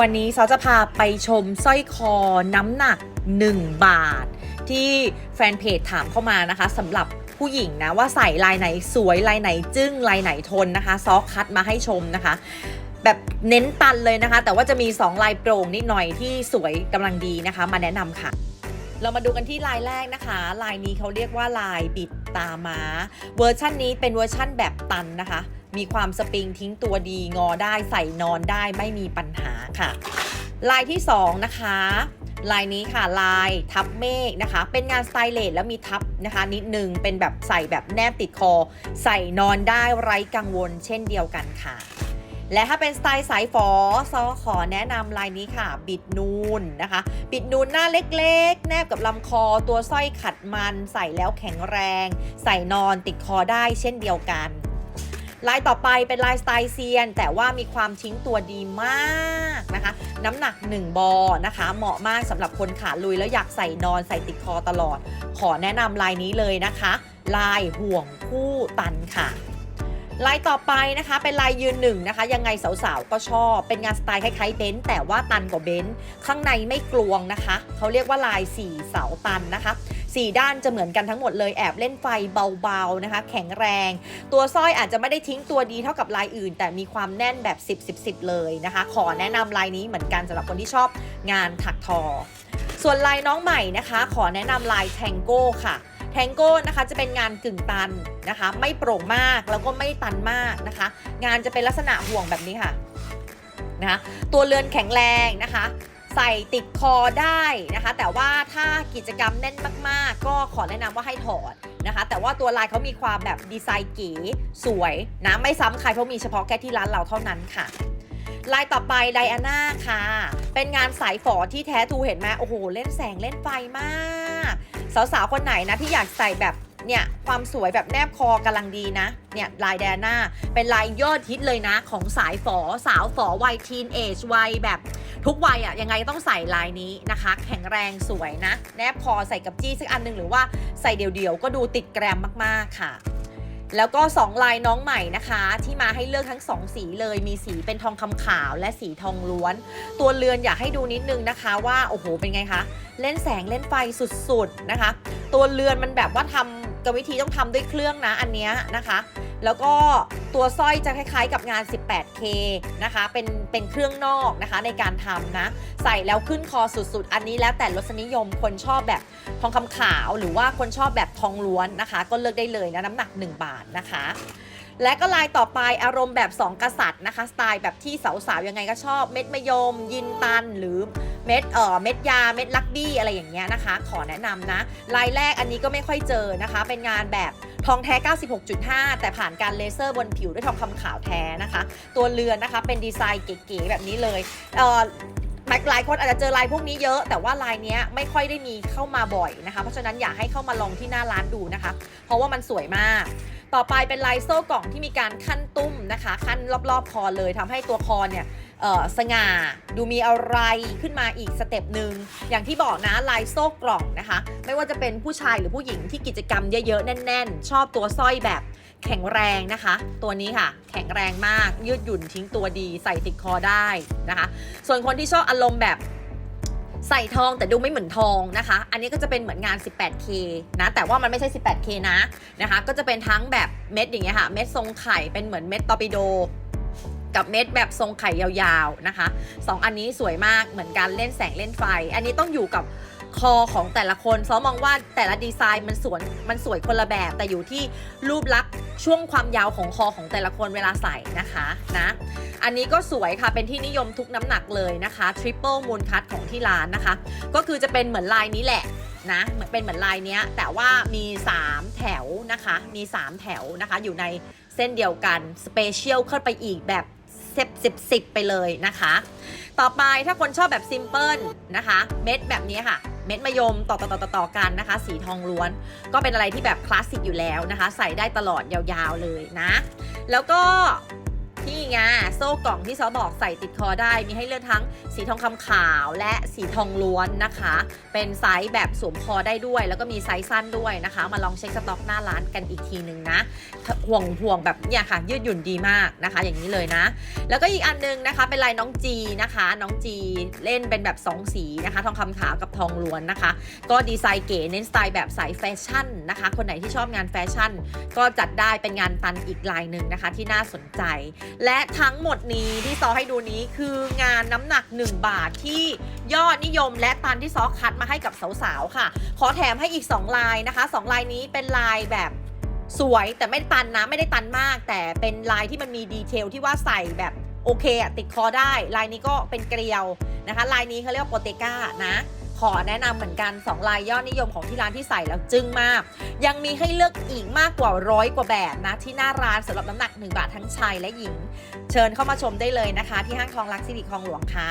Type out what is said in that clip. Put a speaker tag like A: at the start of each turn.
A: วันนี้ซอจะพาไปชมสร้อยคอน้ำหนัก 1 บาท ที่แฟนเพจถามเข้ามานะคะสำหรับผู้หญิงนะว่าใส่ลายไหนสวยลายไหนจึ้งลายไหนทนนะคะซอคัดมาให้ชมนะคะ แบบเน้นตันเลยนะคะ แต่ว่าจะมี 2 ลายโปร่งนิดหน่อยที่สวยกำลังดีนะคะ มาแนะนำค่ะ เรามาดูกันที่ลายแรกนะคะ ลายนี้เขาเรียกว่าลายบิดตาม้า เวอร์ชั่นนี้เป็นเวอร์ชั่นแบบตันนะคะ มีความสปริงทิ้งตัวดีงอได้ใส่นอนได้ไม่มีปัญหาค่ะ ลายที่ 2 นะคะลายนี้ค่ะลายทับเมฆนะคะ เป็นงานสไตล์เลสแล้วมีทับนะคะ นิดนึงเป็นแบบใส่แบบแนบติดคอ ใส่นอนได้ไร้กังวลเช่นเดียวกันค่ะ และถ้าเป็นสไตล์สายฝอซอขอแนะนำลายนี้ค่ะ บิดนูนนะคะ บิดนูนหน้าเล็กๆ แนบกับลำคอตัวสร้อยขัดมัน ใส่แล้วแข็งแรง ใส่นอนติดคอได้เช่นเดียวกัน ลายต่อไปเป็นลายสไตล์เซียน แต่ว่ามีความทิ้งตัวดีมากนะคะ น้ำหนัก 1 บอนะคะ เหมาะมากสำหรับคนขาลุยแล้วอยากใส่นอนใส่ติดคอตลอด ขอแนะนำลายนี้เลยนะคะ ลายห่วงคู่ตันค่ะลายต่อไปนะคะเป็นลายยืนหนึ่งนะคะ ยังไงสาวๆก็ชอบ เป็นงานสไตล์คล้ายๆเบนซ์แต่ว่าตันกว่าเบนซ์ข้างในไม่กลวงนะคะ เขาเรียกว่าลายสี่เสาตันนะคะ สี่ด้านจะเหมือนกันทั้งหมดเลยแอบเล่นไฟเบาๆนะคะ แข็งแรง ตัวสร้อยอาจจะไม่ได้ทิ้งตัวดีเท่ากับลายอื่น แต่มีความแน่นแบบ 10 10 10 เลยนะคะ ขอแนะนำลายนี้เหมือนกันสำหรับคนที่ชอบงานถักทอ ส่วนลายน้องใหม่นะคะ ขอแนะนำลายแทงโก้ค่ะแทงโก้นะคะจะเป็นงานกึ่งตันนะคะ ไม่โปร่งมากแล้วก็ไม่ตันมากนะคะ งานจะเป็นลักษณะห่วงแบบนี้ค่ะนะคะตัวเรือนแข็งแรงนะคะ ใส่ติดคอได้นะคะ แต่ว่าถ้ากิจกรรมแน่นมาก ๆ ก็ขอแนะนำว่าให้ถอดนะคะ แต่ว่าตัวลายเขามีความแบบดีไซน์เก๋สวยนะไม่ซ้ำใครเพราะมีเฉพาะแค่ที่ร้านเราเท่านั้นค่ะลายต่อไปไดอาน่าค่ะ เป็นงานสายฝอที่แท้ทูเห็นไหมโอ้โห เล่นแสงเล่นไฟมาก สาวๆ คนไหนนะที่อยากใส่แบบเนี่ย ความสวยแบบแนบคอกำลังดีนะ เนี่ย ลายแดน่าเป็นลายยอดฮิตเลยนะ ของสายฝอสาวฝอวัยทีนเอจวัยแบบ ทุกวัยอะ่ะยังไงต้องใส่ลายนี้นะคะ แข็งแรงสวยนะ แนบคอใส่กับจี้สักอันหนึงหรือว่าใส่เดี่ยวๆ ก็ดูติดแกรมมากๆค่ะ แล้วก็ 2 ลายน้องใหม่นะคะ ที่มาให้เลือกทั้ง 2 สีเลยมีสีเป็นทองคำขาวและสีทองล้วน ตัวเรือนอยากให้ดูนิดนึงนะคะ ว่าโอ้โหเป็นไงคะเล่นแสงเล่นไฟสุดๆนะคะ ตัวเรือนมันแบบว่าทำกรรมวิธีต้องทำด้วยเครื่องนะอันเนี้ยนะคะ แล้วก็ตัวสร้อยจะคล้ายๆ กับงาน 18K นะคะ เป็นเป็นเครื่องนอกนะคะในการทำนะ ใส่แล้วขึ้นคอสุดๆ อันนี้แล้วแต่รสนิยมคนชอบแบบทองคำขาวหรือว่าคนชอบแบบทองล้วนนะคะ ก็เลือกได้เลยนะน้ำหนัก 1 บาทนะคะและก็ลายต่อไปอารมณ์แบบ 2 กษัตริย์นะคะ สไตล์แบบที่สาวๆ ยังไงก็ชอบเม็ดมะยม ยินตันหรือเม็ดเอ่อเม็ดยาเม็ดลักบี้อะไรอย่างเงี้ยนะคะ ขอแนะนำนะ ลายแรกอันนี้ก็ไม่ค่อยเจอนะคะ เป็นงานแบบ ทองแท้ 96.5 แต่ผ่านการเลเซอร์บนผิวด้วยทองคำขาวแท้นะคะ ตัวเรือนนะคะเป็นดีไซน์เก๋ๆแบบนี้เลยเอ่อหลายคนอาจจะเจอลายพวกนี้เยอะ แต่ว่าลายเนี้ยไม่ค่อยได้มีเข้ามาบ่อยนะคะ เพราะฉะนั้นอยากให้เข้ามาลองที่หน้าร้านดูนะคะ เพราะว่ามันสวยมาก ต่อไปเป็นลายโซ่กล่องที่มีการขั้นตุ้มนะคะ ขั้นรอบๆคอเลยทำให้ตัวคอเนี่ย สง่า ดูมีอะไรขึ้นมาอีกสเต็ปหนึ่งอย่างที่บอกนะลายโซ่กล่องนะคะ ไม่ว่าจะเป็นผู้ชายหรือผู้หญิงที่กิจกรรมเยอะๆ แน่น ๆ ชอบตัวสร้อยแบบแข็งแรงนะคะ ตัวนี้ค่ะ แข็งแรงมากยืดหยุ่นทิ้งตัวดีใส่ติดคอได้นะคะ ส่วนคนที่ชอบอารมณ์แบบใส่ทองแต่ดูไม่เหมือนทองนะคะ อันนี้ก็จะเป็นเหมือนงาน 18K นะ แต่ว่ามันไม่ใช่ 18K นะนะคะ ก็จะเป็นทั้งแบบเม็ดอย่างเงี้ยค่ะ เม็ดทรงไข่ เป็นเหมือนเม็ดตอร์ปิโด กับเม็ดแบบทรงไข่ยาวๆนะคะสองอันนี้สวยมากเหมือนกันเล่นแสงเล่นไฟ อันนี้ต้องอยู่กับคอของแต่ละคนซ้อมองว่าแต่ละดีไซน์มันสวยมันสวยคนละแบบ แต่อยู่ที่รูปลักษณ์ช่วงความยาวของคอของแต่ละคนเวลาใส่นะคะนะอันนี้ก็สวยค่ะเป็นที่นิยมทุกน้ำหนักเลยนะคะ Triple Moon Cut ของที่ร้านนะคะ ก็คือจะเป็นเหมือนลายนี้แหละนะเหมือนเป็นเหมือนลายเนี้ย แต่ว่ามี 3 แถวนะคะ มี 3 แถวนะคะ อยู่ในเส้นเดียวกัน สเปเชียลขึ้นไปอีกแบบ เซฟสิบสิบไปเลยนะคะ ต่อไปถ้าคนชอบแบบซิมเพิลนะคะ เม็ดแบบนี้ค่ะ เม็ดมะยมต่อต่อต่อต่อต่อกันนะคะ สีทองล้วน ก็เป็นอะไรที่แบบคลาสสิกอยู่แล้วนะคะ ใส่ได้ตลอดยาวๆเลยนะ แล้วก็ที่ไงโซ่กล่องที่ซอบอกใส่ติดคอได้มีให้เลือกทั้งสีทองคำขาวและสีทองล้วนนะคะ เป็นไซส์แบบสวมคอได้ด้วย แล้วก็มีไซส์สั้นด้วยนะคะ มาลองเช็คสต็อกหน้าร้านกันอีกทีหนึ่งนะห่วงห่วงแบบเนี่ยค่ะ ยืดหยุ่นดีมากนะคะ อย่างนี้เลยนะ แล้วก็อีกอันนึงนะคะเป็นลายน้องจีนะคะ น้องจีเล่นเป็นแบบ 2 สีนะคะ ทองคำขาวกับทองล้วนนะคะ ก็ดีไซน์เก๋เน้นสไตล์แบบสายแฟชั่นนะคะ คนไหนที่ชอบงานแฟชั่น ก็จัดได้เป็นงานตันอีกลายหนึ่งนะคะ ที่น่าสนใจ และทั้งหมดนี้ที่ซอให้ดูนี้คืองานน้ำหนักหนึ่ง1 บาทที่ยอดนิยมและตันที่ซอคัดมาให้กับสาวๆค่ะ ขอแถมให้อีก 2 ลายนะคะ 2 ลายนี้เป็นลายแบบสวยแต่ไม่ตันนะไม่ได้ตันมาก แต่เป็นลายที่มันมีดีเทลที่ว่าใส่แบบโอเคอะติดคอได้ ลายนี้ก็เป็นเกลียวนะคะ ลายนี้เขาเรียกว่าโปเตก้านะ ขอแนะนำเหมือนกัน 2 ลายยอดนิยมของที่ร้านที่ใส่แล้วจึ้งมาก ยังมีให้เลือกอีกมากกว่าร้อยกว่าแบบนะ ที่หน้าร้านสำหรับน้ำหนัก 1 บาททั้งชายและหญิง เชิญเข้ามาชมได้เลยนะคะ ที่ห้างทองลักซิริคลองหลวงค่ะ